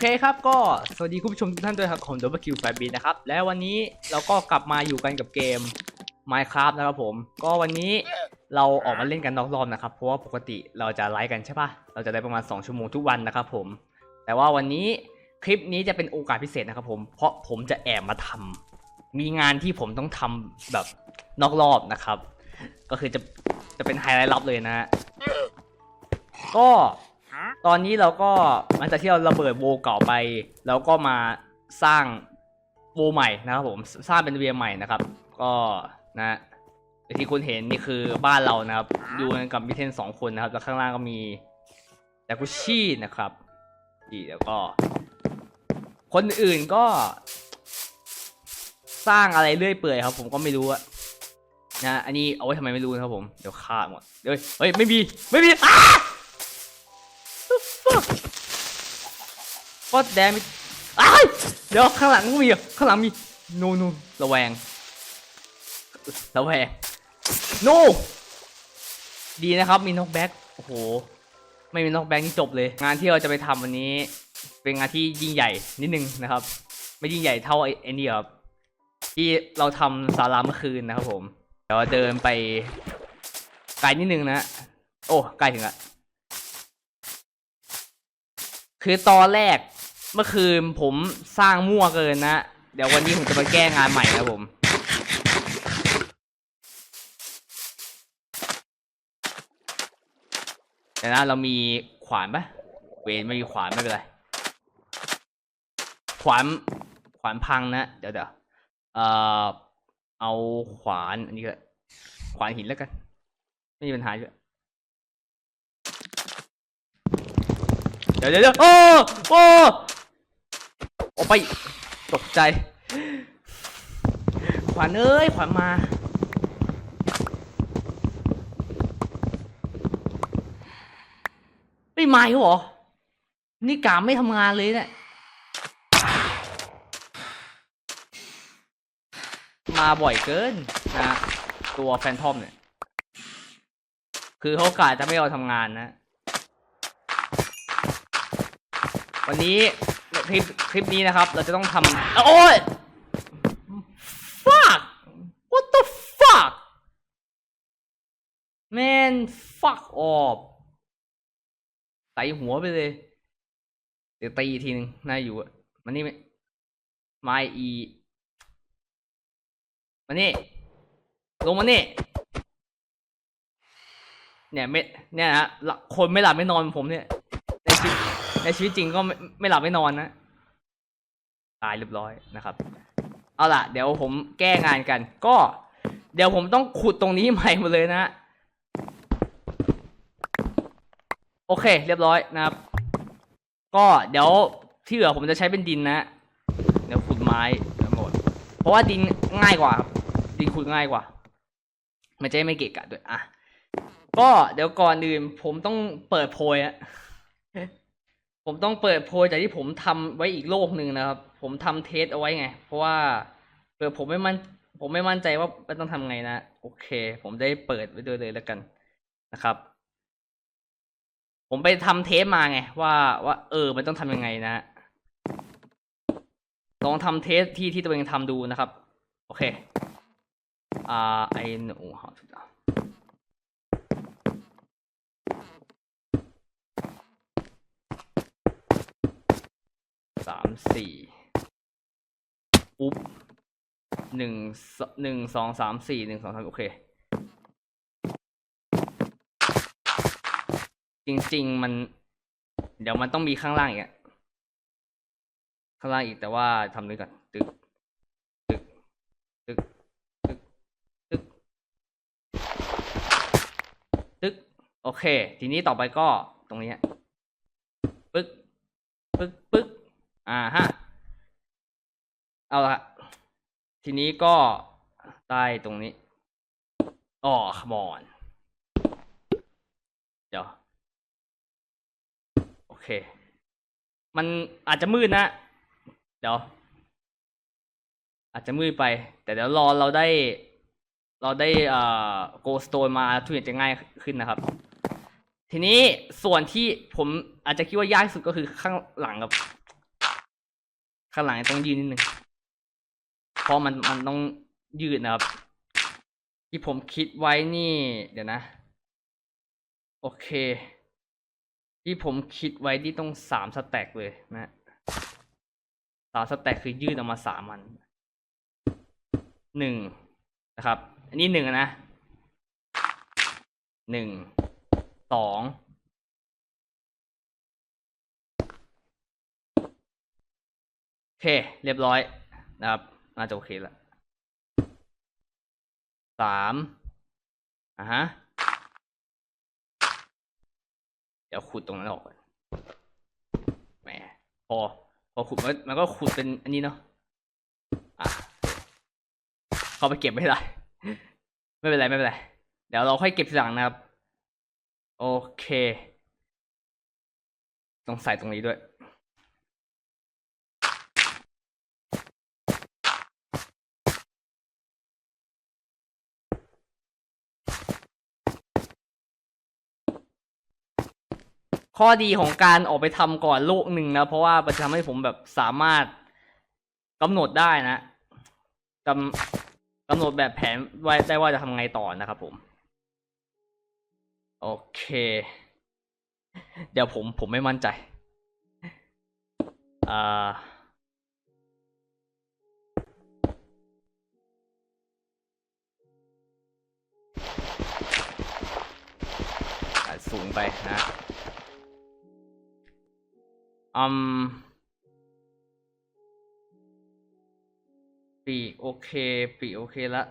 เคครับก็สวัสดีคุณผู้ชมทุกท่านด้วยครับผมดับเบิลคิวไฟบีนะครับ และวันนี้เราก็กลับมาอยู่กันกับเกม Minecraft นะครับผม ก็วันนี้เราออกมาเล่นกันนอกรอบนะครับ เพราะว่าปกติเราจะไลฟ์กันใช่ปะเราจะได้ประมาณ 2 ชั่วโมงทุกวันนะครับผม แต่ว่าวันนี้คลิปนี้จะเป็นโอกาสพิเศษนะครับผม เพราะผมจะแอบมาทำมีงานที่ผมต้องทำแบบนอกรอบนะครับ ก็คือจะจะเป็นไฮไลท์ลับเลยนะฮะ ก็ ตอนนี้เราก็หลังจากที่เราระเบิดโวเก่าไปแล้วก็มาสร้างโวใหม่นะครับผมสร้างเป็นเวียใหม่นะครับ ก็นะที่คุณเห็นนี่คือบ้านเรานะครับอยู่กับมิเทนสองคนนะครับแล้วข้างล่างก็มียากุชินะครับอีแล้วก็ คนอื่นก็ สร้างอะไรเรื่อยเปื่อยครับ ผมก็ไม่รู้อะนะ อันนี้เอาไว้ทำไมไม่รู้นะครับผม เดี๋ยวฆ่าหมดเดี๋ยวเฮ้ย ไม่มี ไม่มีอ้า ก็แดมอ้ายเดี๋ยวข้างหลังก็มีข้างหลังมีโนโนระแวง ระแวงโนดีนะครับมีนกแบ็กโอ้โห ไม่มีนกแบ็กนี่จบเลย งานที่เราจะไปทำวันนี้ เป็นงานที่ยิ่งใหญ่นิดนึงนะครับ ไม่ยิ่งใหญ่เท่าไอ้ไอ้นี่ครับที่เราทำศาลาเมื่อคืนนะครับผม เดี๋ยวเดินไปไกลนิดนึงนะ โอ้ใกล้ถึงละ คือตอนแรกเมื่อคืนผมสร้างมั่วเกินนะ เดี๋ยววันนี้ผมจะมาแก้งานใหม่นะผมเดี๋ยนะเรามีขวานปะเวนไม่มีขวานไม่เป็นไร ขวานขวานพังนะ เดี๋ยวเดี๋ยวเอ่อเอาขวานอันนี้ก็ขวานหินแล้วกัน ไม่มีปัญหาเดี๋ย เดี๋ยวเดี๋ยวโอ้โอ้ออกไป ตกใจ ขวัญเอ้ย ขวัญมา ไม่มาเหรอ นี่กามไม่ทำงานเลยเนี่ย มาบ่อยเกินนะ ตัวแฟนทอมเนี่ย คือเขากาจะไม่เอาทำงานนะ วันนี้คลิปคลิปนี้นะครับ เราจะต้องทำโอ้ย fuck what the fuck man fuck off ใส่หัวไปเลย เดี๋ยวตีอีกทีหนึ่งน่าอยู่อะมันนี่ไม่ไม่อีมานี่ลงมานี่เนี่ยไม่เนี่ยนะคนไม่หลับไม่นอนผมเนี่ย ในชีวิตจริงก็ไม่ไม่หลับไม่นอนนะ ตายเรียบร้อยนะครับ เอาล่ะ เดี๋ยวผมแก้งานกัน ก็ เดี๋ยวผมต้องขุดตรงนี้ใหม่หมดเลยนะโอเค เรียบร้อยนะครับ ก็เดี๋ยวที่เหลือผมจะใช้เป็นดินนะ เดี๋ยวขุดไม้ทั้งหมด เพราะว่าดินง่ายกว่าครับ ดินขุดง่ายกว่า มันจะได้ไม่เกะกะด้วย อะ ก็เดี๋ยวก่อนอื่นผมต้องเปิดโพยอะ ผมต้องเปิดโพยจากที่ผมทำไว้อีกโลกหนึ่งนะครับ ผมทำเทสเอาไว้ไง เพราะว่าเผื่อผมไม่มั่น ผมไม่มั่นใจว่ามันต้องทำไงนะ โอเค ผมได้เปิดไว้ด้วยเลยแล้วกันนะครับ ผมไปทำเทสมาไง ว่าว่า เออ มันต้องทำยังไงนะลองทำเทสที่ที่ตัวเองทำดูนะครับ โอเค อ่าไอหนู สามสี่ปุ๊บหนึ่งหนึ่งสองสามสี่หนึ่งสองสามโอเค จริง ๆ มัน เดี๋ยวมันต้องมีข้างล่างอีกอะข้างล่างอีกแต่ว่าทำด้วยกันตึกตึกตึกตึกตึกตึกโอเค ทีนี้ต่อไปก็ตรงนี้ปึ๊กปึ๊กปึ๊ก อ่าฮะ เอาละทีนี้ก็ได้ตรงนี้อ๋อขมอน เดี๋ยว โอเค มันอาจจะมืดนะ เดี๋ยว อาจจะมืดไป แต่เดี๋ยวรอเราได้ เราได้เอ่อโกสโตนมาทุกอย่างจะง่ายขึ้นนะครับ ทีนี้ส่วนที่ผมอาจจะคิดว่ายากที่สุดก็คือข้างหลังครับ ข้างหลังต้องยืดนิดนึงเพราะมันมันต้องยืดนะครับ ที่ผมคิดไว้นี่ เดี๋ยวนะ โอเค ที่ผมคิดไว้ที่ต้องสามสแต็กเลยนะสามสแต็กคือยืดออกมาสามอันหนึ่งนะครับ อันนี้หนึ่งนะหนึ่งสอง โอเค เรียบร้อยนะครับน่าจะโอเคแล้วสามอะฮะ เดี๋ยวขุดตรงนั้นออกก่อนแหมพอ พอขุดมันมันก็ขุดเป็นอันนี้เนาะอะเข้าไปเก็บไม่ได้ ไม่เป็นไร ไม่เป็นไร เดี๋ยวเราค่อยเก็บทีหลังนะครับ โอเค ต้องใส่ตรงนี้ด้วย ข้อดีของการออกไปทำก่อนโลกหนึ่งนะ เพราะว่ามันจะทำให้ผมแบบสามารถกำหนดได้นะกำกำหนดแบบแผนไว้ได้ว่าจะทำไงต่อนะครับผม โอเค เดี๋ยวผมผมไม่มั่นใจอ่าสูงไปนะ อืมปีกโอเค ปีกโอเคละ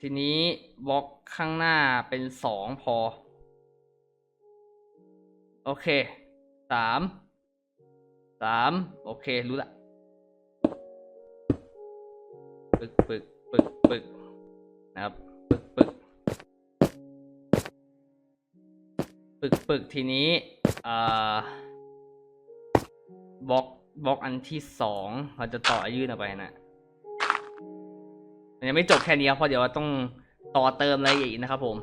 ทีนี้บล็อกข้างหน้าเป็นสองพอ โอเคสามสามโอเค รู้ละปึกปึกปึกปึกนะครับปึกปึกปึกปึกทีนี้อ่า บล็อกบล็อกอันที่สองเราจะต่อยื่นออกไปนะยังไม่จบแค่นี้ครับเพราะเดี๋ยวต้องต่อเติมอะไรอีกนะครับผม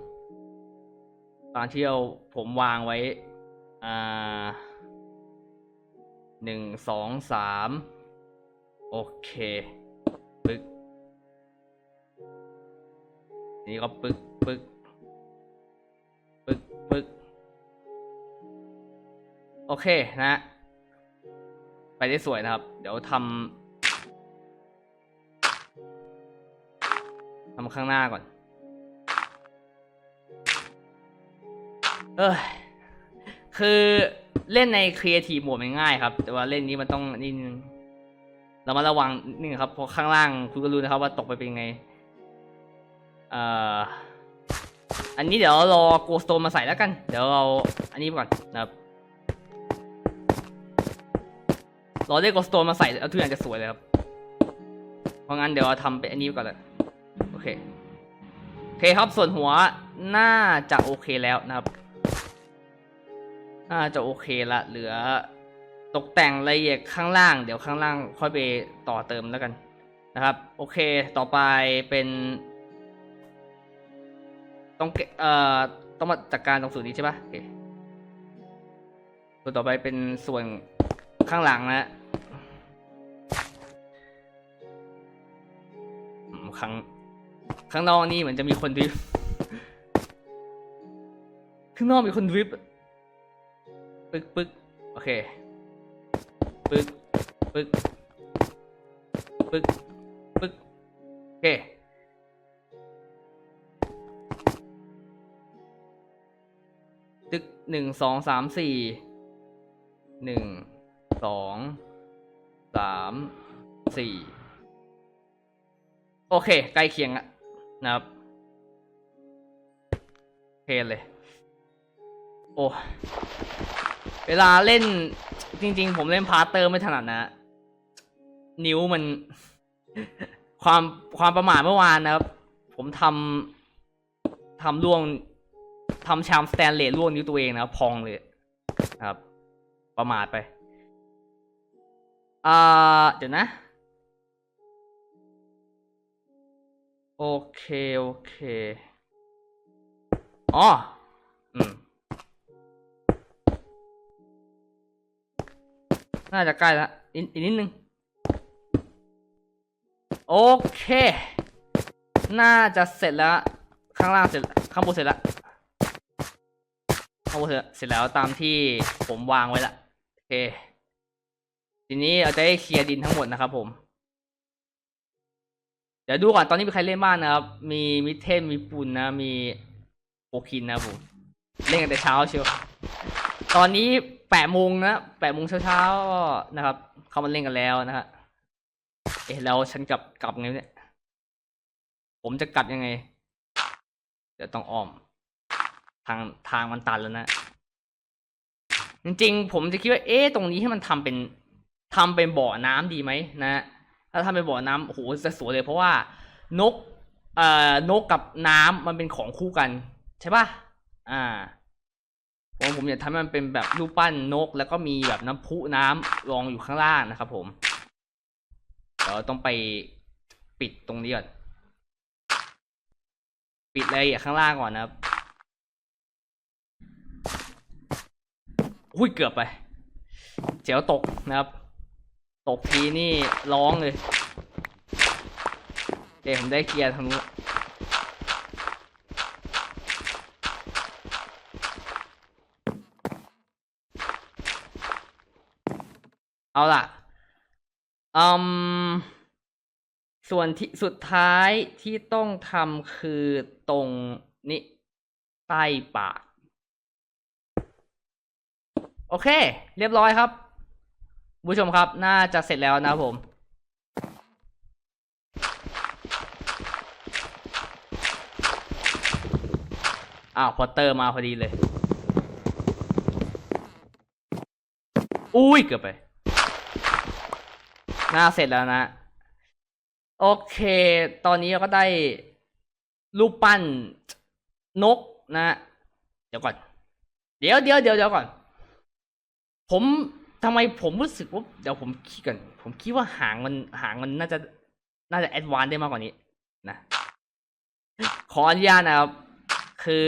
ตอนที่เราผมวางไว้อ่าหนึ่งสองสามโอเคปึกนี่ก็ปึกปึกปึกปึกโอเคนะ ไปได้สวยนะครับ เดี๋ยวทำทำข้างหน้าก่อน เออคือเล่นในครีเอทีฟโหมดมันง่ายครับ แต่ว่าเล่นนี้มันต้องนี่นึงเรามาระวังนี่ครับเพราะข้างล่างคุณก็รู้นะครับว่าตกไปเป็นไงเอ่ออันนี้เดี๋ยวรอโกสโตนมาใส่แล้วกัน เดี๋ยวเราอันนี้ก่อนนะครับ รอได้โกสโตนมาใส่แล้วทุกอย่างจะสวยเลยครับ เพราะงั้นเดี๋ยวเราทำเป็นอันนี้ก่อนเลยโอเคโอเคครับส่วนหัวน่าจะโอเคแล้วนะครับ น่าจะโอเคละเหลือตกแต่งรายละเอียดข้างล่าง เดี๋ยวข้างล่างค่อยไปต่อเติมแล้วกันนะครับ โอเคต่อไปเป็นต้องเเอ่อต้องมาจัดการตรงส่วนนี้ใช่ปะโอเคส่วนต่อไปเป็นส่วน ข้างหลังนะข้างข้างนอกนี่เหมือนจะมีคนดริฟข้างนอกมีคนดริฟปึ๊กปึ๊กโอเคปึ๊กปึ๊กปึ๊กปึ๊กโอเคตึกหนึ่งสองสามสี่หนึ่ง สองสามสี่โอเค ใกล้เคียงอะนะครับโอเคเลย โอ้เวลาเล่นจริง ๆ ผมเล่นพาร์เตอร์ไม่ถนัดนะ นิ้วมัน ความความประมาทเมื่อวานนะครับ ผมทำทำล่วงทำชามสแตนเลสล่วงนิ้วตัวเองนะครับ พองเลยนะครับ ประมาทไป อ่าเดี๋ยวนะ โอเค โอเคอ๋ออืม น่าจะใกล้ล้วอีกอีกนิดนึง โอเค น่าจะเสร็จแล้ว ข้างล่างเสร็จ ข้างบนเสร็จแล้วข้างบนเสร็จเสร็จแล้วตามที่ผมวางไว้ละโอเค ทีนี้เราจะได้เคลียร์ดินทั้งหมดนะครับ ผม เดี๋ยวดูก่อนตอนนี้มีใครเล่นบ้างนะครับ มีมิเทนมีปุนนะ มีโอคินนะผมเล่นกันแต่เช้าเชียวตอนนี้แปดโมงนะแปดโมงเช้าๆนะครับ เขามาเล่นกันแล้วนะฮะเอ๊ะแล้วฉันกลับกลับไงเนี่ย ผมจะกลับยังไง เดี๋ยวต้องอ้อม ทางทางมันตันแล้วนะ จริงๆ ผมจะคิดว่า เอ๊ะตรงนี้ให้มันทำเป็น ทำเป็นบ่อน้ำดีไหมนะถ้าทำเป็นบ่อน้ำโอ้โหจะสวยเลยเพราะว่านกเอ่อนกกับน้ำมันเป็นของคู่กัน ใช่ป่ะอ่าผมผมอยากทำให้มันเป็นแบบรูปปั้นนก แล้วก็มีแบบน้ำพุน้ำรองอยู่ข้างล่างนะครับ ผมเดี๋ยวต้องไปปิดตรงนี้ก่อนปิดเลยอะข้างล่างก่อนนะครับอุ้ยเกือบไป เจียวตกนะครับ ตกทีนี่ร้องเลยเดี๋ยวผมได้เคลียร์ทางนู้นเอาล่ะอืมส่วนที่สุดท้ายที่ต้องทำคือตรงนี้ใต้ปาก โอเค เรียบร้อยครับ ผู้ชมครับ น่าจะเสร็จแล้วนะผม อ้าวพอเตอร์มาพอดีเลย อุ้ยเกือบไป น่าเสร็จแล้วนะ โอเค ตอนนี้เราก็ได้รูปปั้นนกนะ เดี๋ยวก่อน เดี๋ยวเดี๋ยวเดี๋ยวเดี๋ยวก่อน ผม ทำไมผมรู้สึกว่าเดี๋ยวผมคิดกันผมคิดว่าหางมันหางมันน่าจะน่าจะแอดวานได้มากกว่านี้นะขออนุญาตนะครับ คือ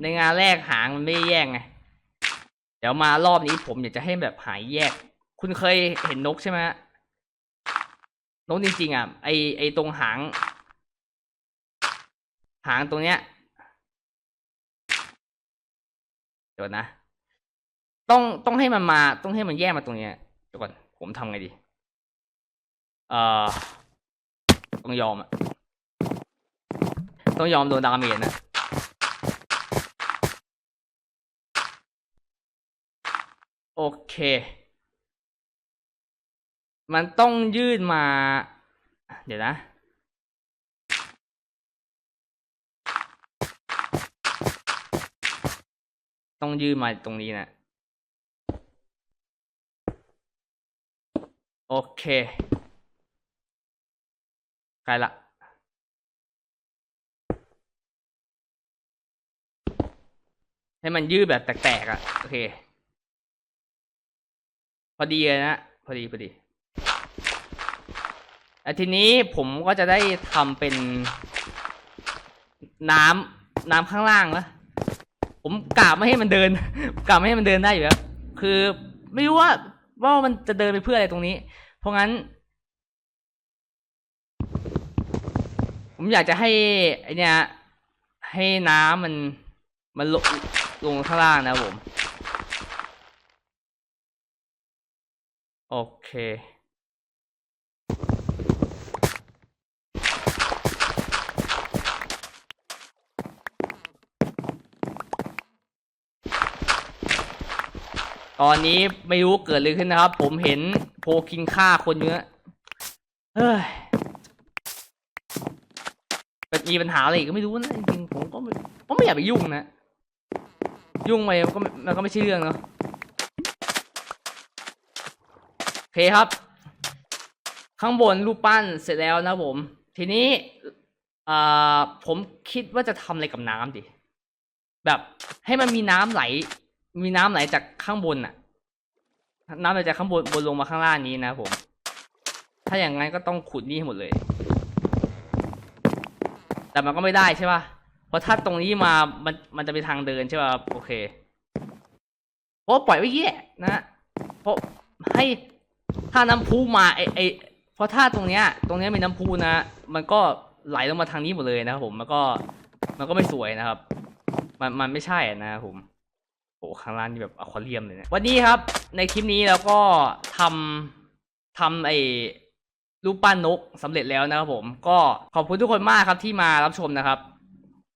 ในงานแรกหางมันไม่แยกไงเดี๋ยวมารอบนี้ผมอยากจะให้แบบหายแยก คุณเคยเห็นนกใช่ไหมฮะนกจริงๆอะไอไอตรงหาง หางตรงเนี้ยเดี๋ยวนะ ต้องต้องให้มันมาต้องให้มันแยกมาตรงเนี้ยเดี๋ยวก่อนผมทำไงดีเอ่อต้องยอมอะต้องยอมโดนดาเมจนะโอเค มันต้องยื่นมา เดี๋ยวนะต้องยื่นมาตรงนี้นะ โอเคใกล้ละให้มันยืดแบบแตกๆอะ โอเค พอดีเลยนะ พอดีพอดีแล้วทีนี้ผมก็จะได้ทำเป็นน้ำน้ำข้างล่างล้วผมกะไม่ให้มันเดินกะไม่ให้มันเดินได้อยู่แล้วคือ ไม่รู้ว่า ว่ามันจะเดินไปเพื่ออะไรตรงนี้ เพราะงั้น ผมอยากจะให้ไอเนี้ยให้น้ำมันมันลงลงข้างล่างนะผม โอเค ตอนนี้ไม่รู้เกิดอะไรขึ้นนะครับ ผมเห็นโพกินฆ่าคนเยอะเฮ้ยมันมีปัญหาอะไรอีกก็ไม่รู้นะจริงๆผมก็ไม่ผมไม่อยากไปยุ่งนะ ยุ่งไปมันก็ไม่มันก็ไม่ใช่เรื่องเนาะโอเคครับ ข้างบนรูปปั้นเสร็จแล้วนะผม ทีนี้อ่าผมคิดว่าจะทำอะไรกับน้ำดิแบบให้มันมีน้ำไหล มีน้ำไหลจากข้างบนน่ะน้ำไหลจากข้างบนบนลงมาข้างล่างนี้นะผม ถ้าอย่างนั้นก็ต้องขุดนี่ให้หมดเลย แต่มันก็ไม่ได้ใช่ป่ะเพราะถ้าตรงนี้มามันมันจะเป็นทางเดินใช่ป่ะโอเคเพราะปล่อยไว้แย่นะเพราะให้ถ้าน้ำพุมาไอไอเพราะถ้าตรงเนี้ย ตรงเนี้ยเป็นน้ำพุนะ มันก็ไหลลงมาทางนี้หมดเลยนะครับผมมันก็มันก็ไม่สวยนะครับ มันมันไม่ใช่นะครับผม โอ้ข้างล่างนี่แบบอควาเรียมเลยเนะวันนี้ครับ ในคลิปนี้เราก็ทำทำไอ้รูปปั้นนกสำเร็จแล้วนะครับผม ก็ขอบคุณทุกคนมากครับที่มารับชมนะครับ